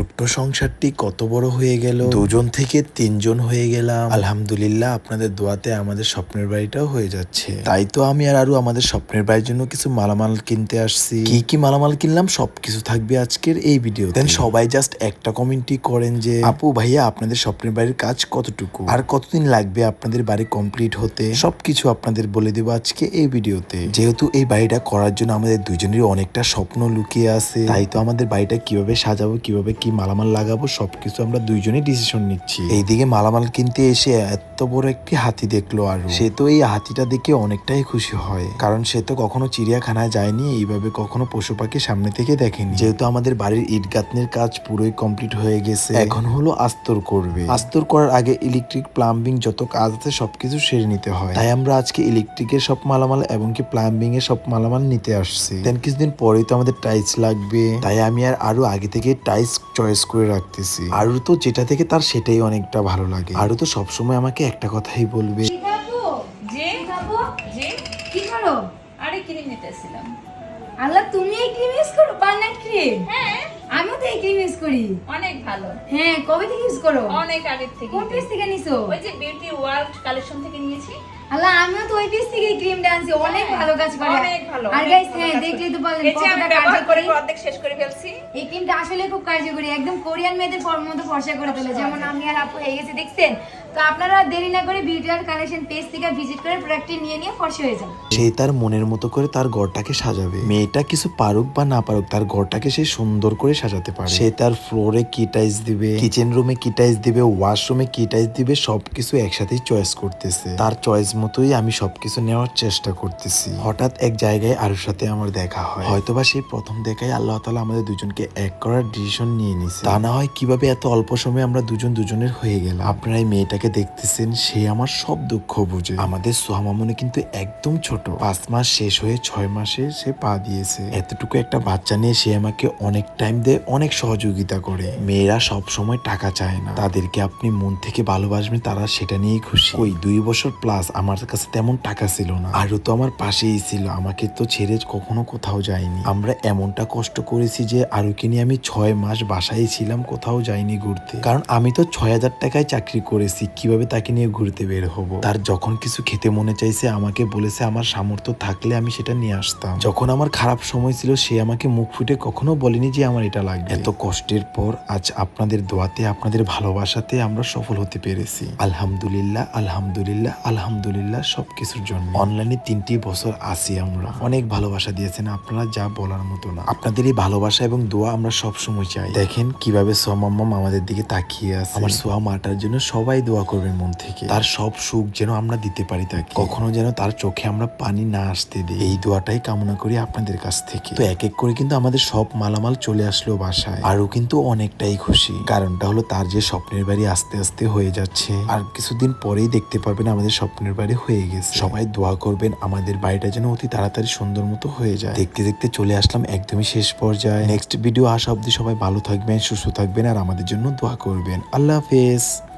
ছোট্ট সংসারটি কত বড় হয়ে গেল? দুজন থেকে তিনজন হয়ে গেলাম। আলহামদুলিল্লাহ, আপনাদের দোয়াতে আমাদের স্বপ্নের বাড়িটাও হয়ে যাচ্ছে। তাই তো আমি আর আরও আমাদের স্বপ্নের বাড়ির জন্য কিছু মালামাল কিনতে আসছি। কি কি মালামাল কিনলাম? সবকিছু থাকবে আজকের এই ভিডিও দেন সবাই জাস্ট একটা কমেন্টই করেন যে, আপু ভাইয়া, আপনাদের স্বপ্নের বাড়ির কাজ কতটুকু? আর কতদিন লাগবে আপনাদের বাড়ি কমপ্লিট হতে? সবকিছু আপনাদের বলে দেবো আজকে এই ভিডিওতে। যেহেতু এই বাড়িটা করার জন্য আমাদের দুজনেরই অনেকটা স্বপ্ন লুকিয়ে আছে, তাই তো আমাদের বাড়িটা কীভাবে সাজাবো, কীভাবে কি মালামাল লাগাবো সবকিছু আমরা দুইজনেই ডিসিশন নিচ্ছি। এইদিকে মালামাল কিনতে এসে এত বড় একটি হাতি দেখল আর। সে তো এই হাতিটা দেখে অনেকটাই খুশি হয়। কারণ সে তো কখনো চিড়িয়াখানায় যায়নি, এইভাবে কখনো পশু পাখি সামনে থেকে দেখেনি। যেহেতু আমাদের বাড়ির ইট গাঁথনির কাজ পুরোই কমপ্লিট হয়ে গেছে, এখন হলো আস্তর করবে। আস্তর করার আগে ইলেকট্রিক প্লাম্বিং যত কাজ আছে সবকিছু সেরে নিতে হয়। তাই আমরা আজকে ইলেকট্রিকের সব মালামাল এবং কি প্লাম্বিং এর সব মালামাল নিতে আসছি। দেন কিছুদিন পরেই তো আমাদের টাইলস লাগবে। তাই আমি আর আরও আগে থেকে টাইলস চয়েস করে রাখতেছি। আরু তো যেটা থেকে তার সেটাই অনেকটা ভালো লাগে। আরু তো সবসময় আমাকে একটা কথাই বলবে। যে যে কি করো আরে ক্রিম নিতেছিলাম। আল্লাহ তুমি এই ক্রিম ইউজ করো পার্লার ক্রিম হ্যাঁ। আমিও তো এই ক্রিম ইউজ করি। অনেক ভালো। হ্যাঁ কবে থেকে ইউজ করো? অনেক আগের থেকে কোন পেজ থেকে নিছো? ওই যে বিউটি ওয়ার্ল্ড কালেকশন থেকে নিয়েছি। আল্লাহ আমিও তো ওই পেজ থেকে ক্রিম আনছি। অনেক হ্যাঁ, ভালো কাজ করে। অনেক ভালো আর গাইস হ্যাঁ দেখলে তো কতটা করে কার্যকরী অর্ধেক শেষ করে ফেলছি। এই ক্রিমটা আসলে খুব কার্যকরী একদম কোরিয়ান মেয়েদের ফর্ম মতো ফর্সা করে তোলে। যেমন আমি আর আপু হয়ে গেছে দেখছেন? আপনারা দেরি না করে আর কালেকশন পেজ থেকে ভিজিট করে প্রোডাক্টটি নিয়ে নিয়ে হয়ে যান। সে তার মনের মতো করে তার ঘরটাকে সাজাবে। মেয়েটা কিছু পারুক বা না পারুক, তার ঘরটাকে সে সুন্দর করে সাজাতে পারে। সে তার ফ্লোরে কি টাইলস দিবে কিচেন রুমে কি টাইলস দিবে ওয়াশরুমে কি টাইলস দিবে, সবকিছু একসাথেই চয়েস করতেছে। তার চয়েস মতোই আমি সবকিছু নেওয়ার চেষ্টা করতেছি। হঠাৎ এক জায়গায় আরুর সাথে আমার দেখা হয়। হয়তোবা সেই প্রথম দেখায় আল্লাহ তালা আমাদের দুজনকে এক করার ডিসিশন নিয়ে নিছে। তা না হয় কীভাবে এত অল্প সময়ে আমরা দুজন দুজনের হয়ে গেলাম। আপনারা মেয়েটাকে দেখতেছেন, সে আমার সব দুঃখ বুঝে। আমাদের সোহামামনে কিন্তু একদম ছোট। পাঁচ মাস শেষ হয়ে ছয় মাসে সে পা দিয়েছে। এতটুকু একটা বাচ্চা নিয়ে সে আমাকে অনেক টাইম দেয়, অনেক সহযোগিতা করে। মেয়েরা সব সময় টাকা চায় না। তাদেরকে আপনি মন থেকে ভালোবাসবেন, তারা সেটা নিয়েই খুশি। ওই দুই বছর প্লাস আমার কাছে তেমন টাকা ছিল না। আরও তো আমার পাশেই ছিল। আমাকে তো ছেড়ে কখনো কোথাও যায়নি। আমরা এমনটা কষ্ট করেছি যে আরুকে নিয়ে আমি ছয় মাস বাসায় ছিলাম, কোথাও যাইনি ঘুরতে। কারণ আমি তো ছয় হাজার টাকায় চাকরি করেছি কীভাবে তাকে নিয়ে ঘুরতে বের হব? তার যখন কিছু খেতে মনে চাইছে, আমাকে বলেছে, আমার সামর্থ্য থাকলে আমি সেটা নিয়ে আসতাম। যখন আমার খারাপ সময় ছিল, সে আমাকে মুখ ফুটে কখনো বলেনি যে আমার এটা লাগবে। এত কষ্টের পর আজ আপনাদের দোয়াতে, আপনাদের ভালোবাসাতে আমরা সফল হতে পেরেছি। আলহামদুলিল্লাহ আলহামদুলিল্লাহ আলহামদুলিল্লাহ সবকিছুর জন্য। অনলাইনে তিনটি বছর আছি আমরা। অনেক ভালোবাসা দিয়েছেন আপনারা যা বলার মতো না। আপনাদের এই ভালোবাসা এবং দোয়া আমরা সব সময় চাই। দেখেন কীভাবে সোয়ামাম্মাম আমাদের দিকে তাকিয়ে আছে। আমার সোয়া মাটার জন্য সবাই দোয়া করবেন মন থেকে। তার সব সুখ যেন আমরা দিতে পারি তাকে। কখনো যেন তার চোখে আমরা পানি না আসতে দিই। এই দোয়াটাই কামনা করি আপনাদের কাছ থেকে। তো এক এক করে কিন্তু আমাদের সব মালামাল চলে আসলো বাসায়। আরও কিন্তু অনেকটাই খুশি। কারণটা হলো তার যে স্বপ্নের বাড়ি আস্তে আস্তে হয়ে যাচ্ছে। আর কিছুদিন পরেই দেখতে পারবেন আমাদের স্বপ্নের বাড়ি হয়ে গেছে। সবাই দোয়া করবেন আমাদের বাড়িটা যেন অতি তাড়াতাড়ি সুন্দর মতো হয়ে যায়। দেখতে দেখতে চলে আসলাম একদমই শেষ পর্যায়ে। নেক্সট ভিডিও আসা অব্দি সবাই ভালো থাকবেন, সুস্থ থাকবেন আর আমাদের জন্য দোয়া করবেন। আল্লাহ হাফেজ।